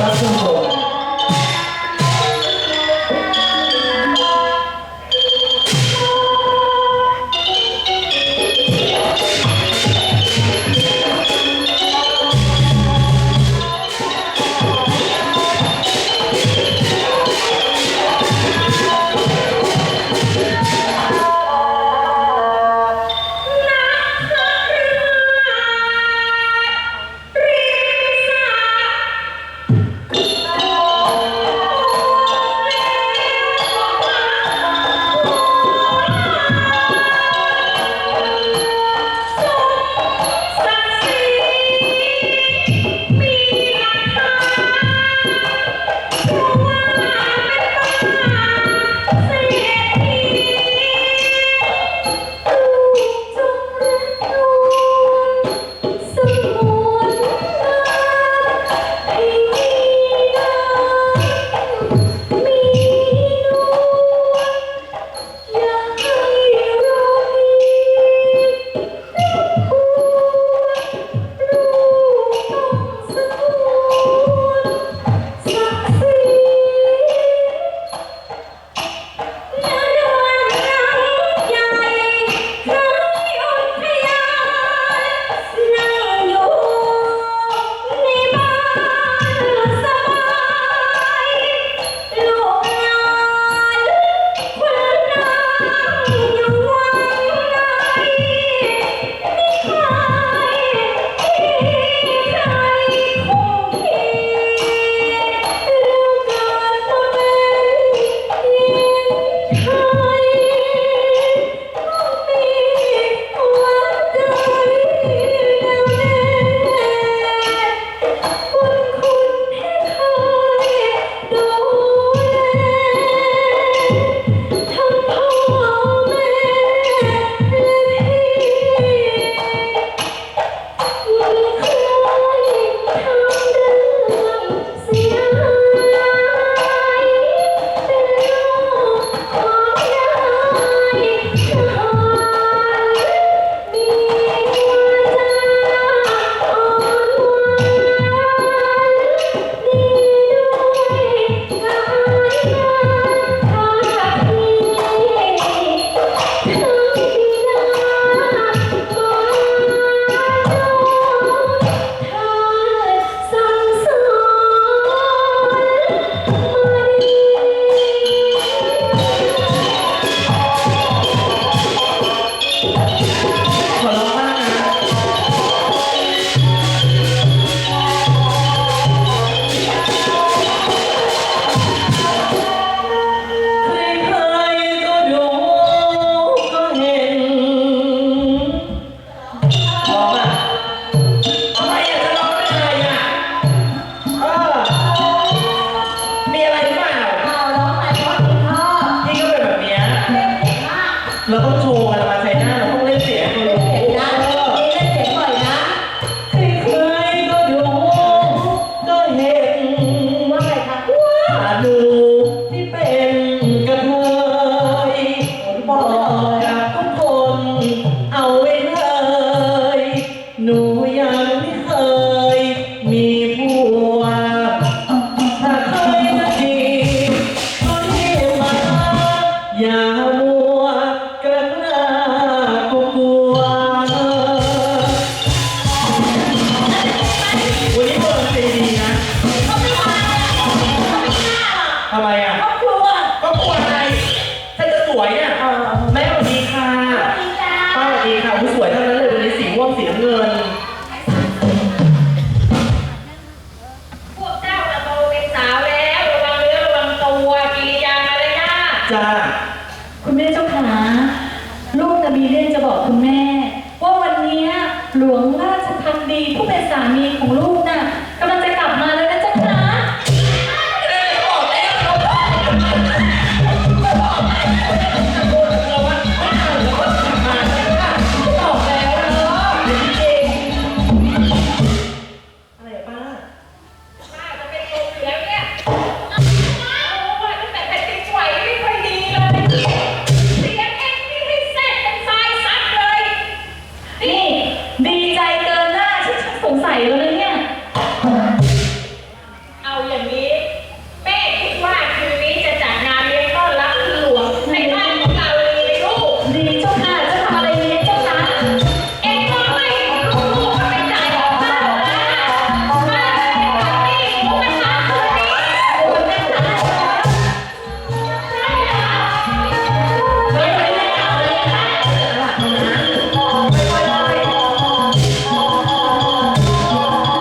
องค Mira, มีเรื่องจะบอกคุณแม่ ว่าวันนี้หลวงราชพักดีผู้เป็นสามีของลูก